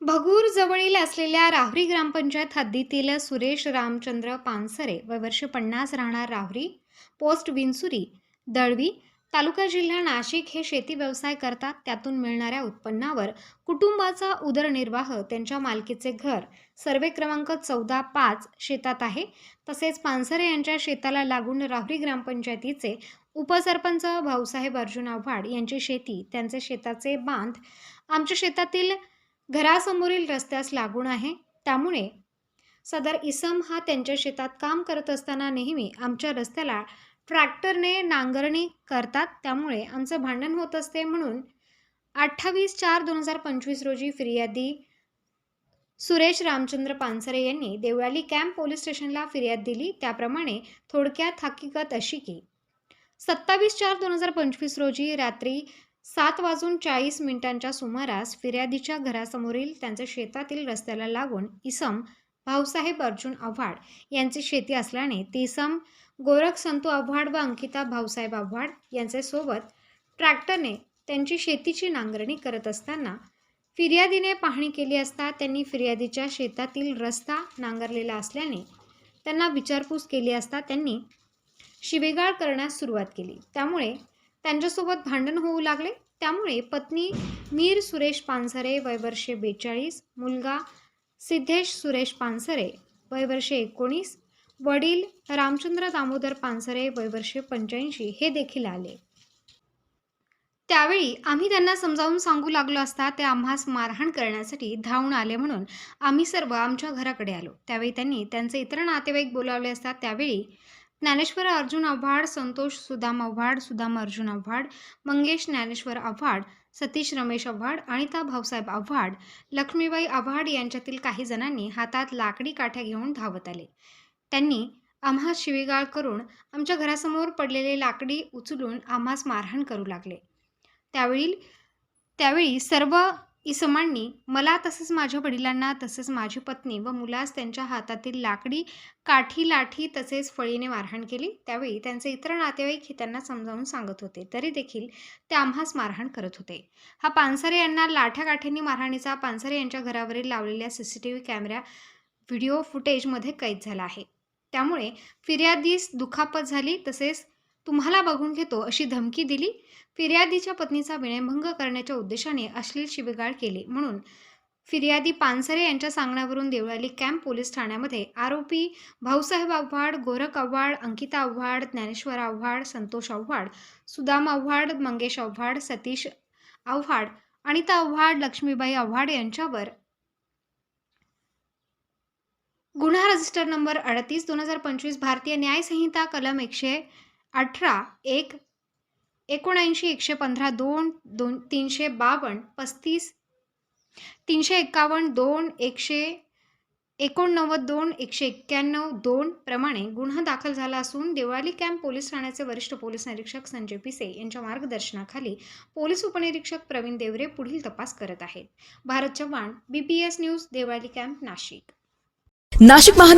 भगूर जवळील असलेल्या राहुरी ग्रामपंचायत हद्दीतील सुरेश रामचंद्र पानसरे व वर्ष पन्नास राहणार राहुरी पोस्ट विंचुरी दळवी तालुका जिल्हा नाशिक हे शेती व्यवसाय करतात. त्यातून मिळणाऱ्या उत्पन्नावर कुटुंबाचा उदरनिर्वाह त्यांच्या मालकीचे घर सर्वे क्रमांक चौदा पाच शेतात आहे. तसेच पानसरे यांच्या शेताला लागून राहुरी ग्रामपंचायतीचे उपसरपंच भाऊसाहेब अर्जुन आव्हाड यांची शेती त्यांचे शेताचे बांध आमच्या शेतातील घरासमोरील रस्त्यास लागून आहे. त्यामुळे सदर इसम हा त्यांच्या शेतात काम करत असताना नेहमी आमच्या रस्त्याला ट्रॅक्टरने नांगरणी करतात. त्यामुळे आमचं भांडण होत असते म्हणून अठ्ठावीस चार दोन हजार पंचवीस रोजी फिर्यादी सुरेश रामचंद्र पानसरे यांनी देवळाली कॅम्प पोलीस स्टेशनला फिर्याद दिली. त्याप्रमाणे थोडक्यात हकीकत अशी की सत्तावीस चार दोन हजार पंचवीस रोजी रात्री सात वाजून चाळीस मिनिटांच्या सुमारास फिर्यादीच्या घरासमोरील त्यांच्या शेतातील रस्त्याला लागून इसम भाऊसाहेब अर्जुन आव्हाड यांची शेती असल्याने ती इसम गोरख संतू आव्हाड व अंकिता भाऊसाहेब आव्हाड यांच्यासोबत ट्रॅक्टरने त्यांची शेतीची नांगरणी करत असताना फिर्यादीने पाहणी केली असता त्यांनी फिर्यादीच्या शेतातील रस्ता नांगरलेला असल्याने त्यांना विचारपूस केली असता त्यांनी शिवेगाळ करण्यास सुरुवात केली. त्यामुळे त्यांच्यासोबत भांडण होऊ लागले. त्यामुळे पत्नी मीर सुरेश पानसरे वयवर्षे बेचाळीस मुलगा सिद्धेश सुरेश पानसरे वयवर्षे एकोणीस वडील रामचंद्र दामोदर पानसरे वयवर्षे पंच्याऐंशी हे देखील आले. त्यावेळी आम्ही त्यांना समजावून सांगू लागलो असता ते आम्हास मारहाण करण्यासाठी धावून आले म्हणून आम्ही सर्व आमच्या घराकडे आलो. त्यावेळी त्यांनी त्यांचे इतर नातेवाईक बोलावले असतात त्यावेळी ज्ञानेश्वर अर्जुन आव्हाड संतोष सुदाम आव्हाड सुदाम अर्जुन आव्हाड मंगेश ज्ञानेश्वर आव्हाड सतीश रमेश आव्हाड अनिता भाऊसाहेब आव्हाड लक्ष्मीबाई आव्हाड यांच्यातील काही जणांनी हातात लाकडी काठ्या घेऊन धावत आले. त्यांनी आम्हा शिवीगाळ करून आमच्या घरासमोर पडलेले लाकडी उचलून आम्हास मारहाण करू लागले. त्यावेळी त्यावेळी सर्व इसमांनी मला तसंच माझ्या वडिलांना तसंच माझी पत्नी व मुलास त्यांच्या हातातील लाकडी काठी लाठी तसेच फळीने मारहाण केली. त्यावेळी त्यांचे इतर नातेवाईक हे त्यांना समजावून सांगत होते. तरी देखील ते आम्हास मारहाण करत होते. हा पानसरे यांना लाठ्या काठ्यांनी मारहाणीचा पानसरे यांच्या घरावरील लावलेल्या C C T V camera video फुटेजमध्ये कैद झाला आहे. त्यामुळे फिर्यादीस दुखापत झाली. तसेच तुम्हाला बघून घेतो अशी धमकी दिली. फिर्यादीच्या पत्नीचा विनयभंग करण्याच्या उद्देशाने अश्लील शिबिगाळ केली. म्हणून फिर्यादी पानसरे यांच्या सांगण्यावरून देवळाली कॅम्प पोलीस ठाण्यामध्ये. आरोपी भाऊसाहेब आव्हाड गोरख आव्हाड अंकिता आव्हाड ज्ञानेश्वर आव्हाड संतोष आव्हाड सुदाम आव्हाड मंगेश आव्हाड सतीश आव्हाड अनिता आव्हाड लक्ष्मीबाई आव्हाड यांच्यावर गुन्हा रजिस्टर नंबर अडतीस दोन हजार पंचवीस भारतीय न्यायसंहिता कलम एकशे अठरा एक एकोणऐंशी एकशे पंधरा दोन दोन तीनशे बावन्न पस्तीस तीनशे एक्कावन्न दोन एकशे एकोणनव्वद दोन एकशे एक्क्याण्णव दोन प्रमाणे गुन्हा दाखल झाला असून देवळाली कॅम्प पोलीस ठाण्याचे वरिष्ठ पोलीस निरीक्षक संजय पिसे यांच्या मार्गदर्शनाखाली पोलीस उपनिरीक्षक प्रवीण देवरे पुढील तपास करत आहेत. Bharat Chavan B P S news Devlali camp Nashik. Nashik महान